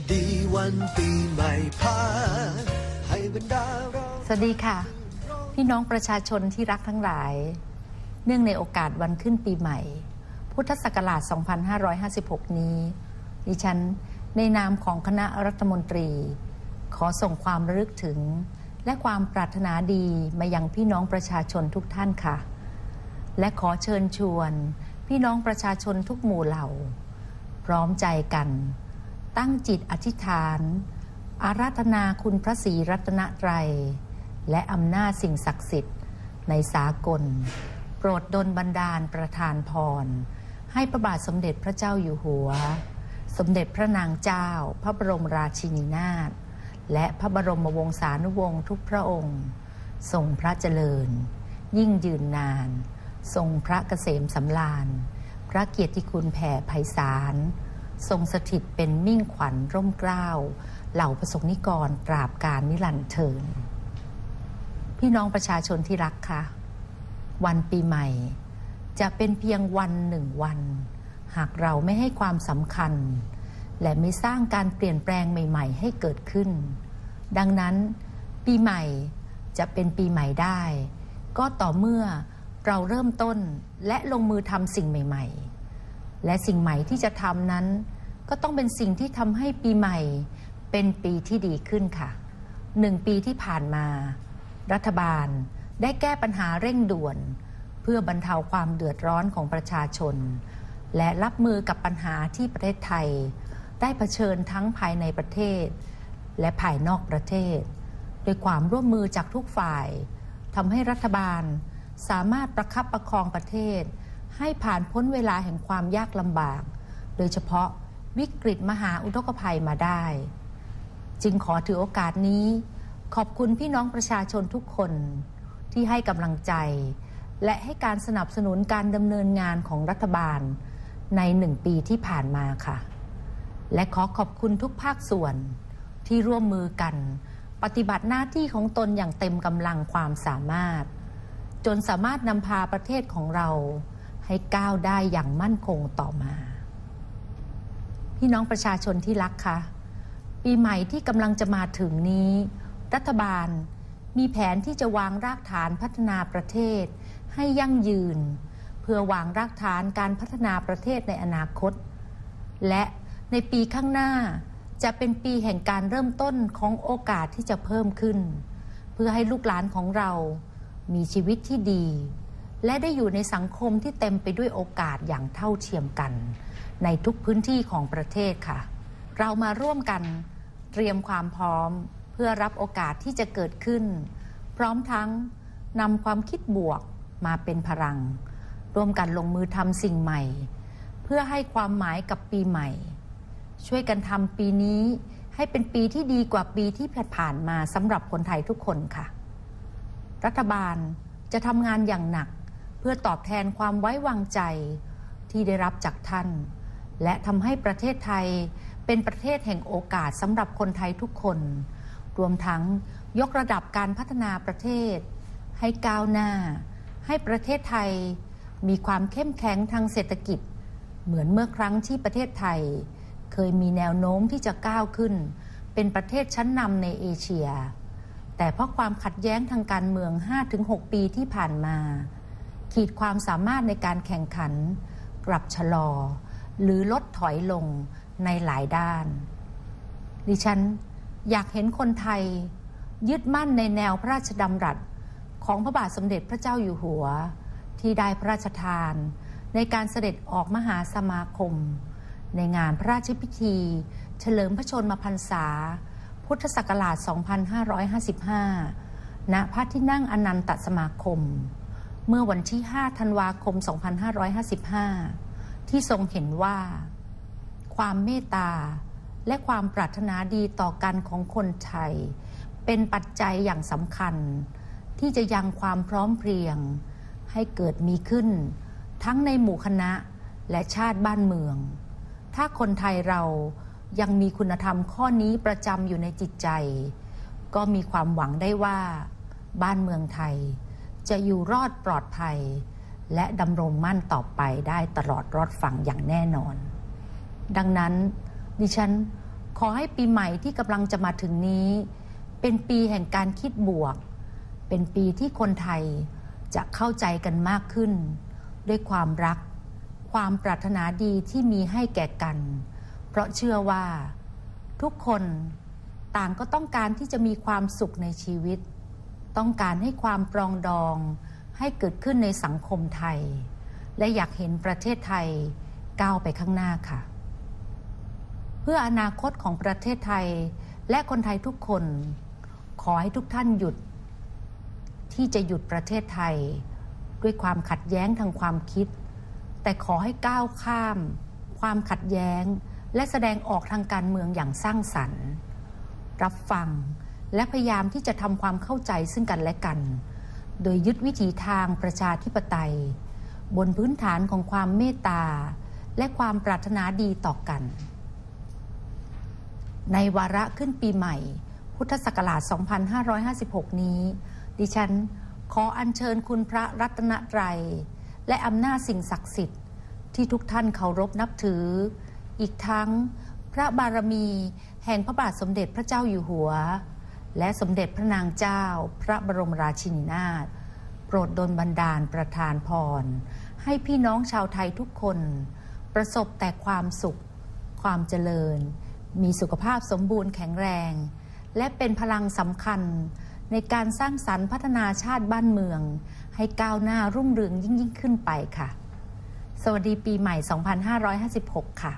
สดีวันปีใหม่พาให้บรรดาเราสวัสดีค่ะ พี่น้องประชาชนที่รักทั้งหลาย เนื่องในโอกาสวันขึ้นปีใหม่ พุทธศักราช 2556 นี้ ดิฉันในนามของคณะรัฐมนตรี ขอส่งความระลึกถึง และความปรารถนาดีมายังพี่น้องประชาชนทุกท่านค่ะ และขอเชิญชวน พี่น้องประชาชนทุกหมู่เหล่า พร้อมใจกัน ตั้งจิตอธิษฐาน อาราธนาคุณพระศรีรัตนตรัย และอำนาจสิ่งศักดิ์สิทธิ์ ในสากล โปรดดลบันดาลประทานพร ให้พระบาทสมเด็จพระเจ้าอยู่หัว สมเด็จพระนางเจ้า พระบรมราชินีนาถและพระบรมวงศานุวงศ์ทุกพระองค์ ทรงพระเจริญ ยิ่งยืนนาน ทรงพระเกษมสำราญ พระเกียรติคุณแผ่ไพศาล ทรงสถิตเป็นมิ่งขวัญร่มเกล้าเหล่าประสงนิกรตราบการนิรันดร์เทิน พี่น้องประชาชนที่รักคะวันปีใหม่ จะเป็นเพียงวันหนึ่งวัน หากเราไม่ให้ความสำคัญ และไม่สร้างการเปลี่ยนแปลงใหม่ ๆ ให้เกิดขึ้น ดังนั้น ปีใหม่จะเป็นปีใหม่ได้ ก็ต่อเมื่อเราเริ่มต้นและลงมือทำสิ่งใหม่ ๆ และสิ่งใหม่ที่จะทำนั้น ก็ต้องเป็นสิ่งที่ทำให้ปีใหม่ เป็นปีที่ดีขึ้นค่ะหนึ่งปีที่ผ่านมา รัฐบาลได้แก้ปัญหาเร่งด่วน เพื่อบรรเทาความเดือดร้อนของประชาชน และรับมือกับปัญหาที่ประเทศไทย ได้เผชิญทั้งภายในประเทศ และภายนอกประเทศด้วยความร่วมมือจากทุกฝ่ายทำให้รัฐบาลสามารถประคับประคองประเทศ ให้ผ่านพ้นเวลาแห่งความยากลำบาก โดยเฉพาะวิกฤตมหาอุทกภัยมาได้ จึงขอถือโอกาสนี้ ขอบคุณพี่น้องประชาชนทุกคนที่ให้กำลังใจ และให้การสนับสนุนการดำเนินงานของรัฐบาลในหนึ่งปีที่ผ่านมาค่ะ และขอขอบคุณทุกภาคส่วนที่ร่วมมือกัน ปฏิบัติหน้าที่ของตนอย่างเต็มกำลังความสามารถ จนสามารถนำพาประเทศของเรา ให้ก้าวได้อย่างมั่นคงต่อมา พี่น้องประชาชนที่รักคะปีใหม่ที่กำลังจะมาถึงนี้ รัฐบาลมีแผนที่จะวางรากฐานพัฒนาประเทศ ให้ยั่งยืน เพื่อวางรากฐานการพัฒนาประเทศในอนาคต และในปีข้างหน้าจะเป็นปีแห่งการเริ่มต้นของโอกาสที่จะเพิ่มขึ้น เพื่อให้ลูกหลานของเรามีชีวิตที่ดี และได้อยู่ในสังคมที่เต็มไปด้วยโอกาสอย่างเท่าเทียมกัน ในทุกพื้นที่ของประเทศค่ะ เรามาร่วมกันเตรียมความพร้อมเพื่อรับโอกาสที่จะเกิดขึ้น พร้อมทั้งนำความคิดบวกมาเป็นพลัง ร่วมกันลงมือทำสิ่งใหม่ เพื่อให้ความหมายกับปีใหม่ ช่วยกันทำปีนี้ให้เป็นปีที่ดีกว่าปีที่ผ่านมาสำหรับคนไทยทุกคนค่ะ รัฐบาลจะทำงานอย่างหนัก เพื่อตอบแทนความไว้วางใจที่ได้รับจากท่าน และทำให้ประเทศไทยเป็นประเทศแห่งโอกาสสำหรับคนไทยทุกคน รวมทั้งยกระดับการพัฒนาประเทศ ให้ก้าวหน้า ให้ประเทศไทยมีความเข้มแข็งทางเศรษฐกิจ เหมือนเมื่อครั้งที่ประเทศไทย เคยมีแนวโน้มที่จะก้าวขึ้น เป็นประเทศชั้นนำในเอเชีย แต่เพราะความขัดแย้งทางการเมือง 5-6 ปีที่ผ่านมา ขีดความสามารถในการแข่งขันกลับชะลอ หรือลดถอยลงในหลายด้าน ดิฉันอยากเห็นคนไทย ยึดมั่นในแนวพระราชดำรัสของพระบาทสมเด็จพระเจ้าอยู่หัว ที่ได้พระราชทาน ในการเสด็จออกมหาสมาคม ในงานพระราชพิธี เฉลิมพระชนมพรรษา พุทธศักราช 2555 ณ พระที่นั่งอนันตสมาคม เมื่อวันที่ 5 ธันวาคม 2555 ที่ทรงเห็นว่า ความเมตตาและความปรารถนาดีต่อกันของคนไทย เป็นปัจจัยอย่างสำคัญ ที่จะยังความพร้อมเพรียง ให้เกิดมีขึ้น ทั้งในหมู่คณะและชาติบ้านเมือง ถ้าคนไทยเรายังมีคุณธรรมข้อนี้ประจำอยู่ในจิตใจ ก็มีความหวังได้ว่า บ้านเมืองไทย จะอยู่รอดปลอดภัย และดำรงมั่นต่อไปได้ตลอดรอดฝั่งอย่างแน่นอน ดังนั้นดิฉันขอให้ปีใหม่ที่กำลังจะมาถึงนี้ เป็นปีแห่งการคิดบวก เป็นปีที่คนไทยจะเข้าใจกันมากขึ้น ด้วยความรัก ความปรารถนาดีที่มีให้แก่กัน เพราะเชื่อว่า ทุกคนต่างก็ต้องการที่จะมีความสุขในชีวิต ต้องการให้ความปรองดองให้เกิดขึ้นในสังคมไทย และอยากเห็นประเทศไทยก้าวไปข้างหน้าค่ะ เพื่ออนาคตของประเทศไทยและคนไทยทุกคน ขอให้ทุกท่านหยุด ที่จะหยุดประเทศไทย ด้วยความขัดแย้งทางความคิด แต่ขอให้ก้าวข้าม ความขัดแย้ง และแสดงออกทางการเมืองอย่างสร้างสรรค์ รับฟัง และพยายามที่จะทำความเข้าใจซึ่งกันและกัน โดยยึดวิถีทางประชาธิปไตย บนพื้นฐานของความเมตตา และความปรารถนาดีต่อกัน ในวาระขึ้นปีใหม่ พุทธศักราช 2556 นี้ ดิฉันขออัญเชิญคุณพระรัตนตรัย และอำนาจสิ่งศักดิ์สิทธิ์ ที่ทุกท่านเคารพนับถือ อีกทั้งพระบารมีแห่งพระบาทสมเด็จพระเจ้าอยู่หัว และสมเด็จพระนางเจ้าพระบรมราชินีนาถโปรดดลบันดาลประทานพร ให้พี่น้องชาวไทยทุกคน ประสบแต่ความสุข ความเจริญ มีสุขภาพสมบูรณ์แข็งแรง และเป็นพลังสำคัญ ในการสร้างสรรค์พัฒนาชาติบ้านเมือง ให้ก้าวหน้ารุ่งเรืองยิ่งยิ่งขึ้นไปค่ะ สวัสดีปีใหม่ 2556 ค่ะ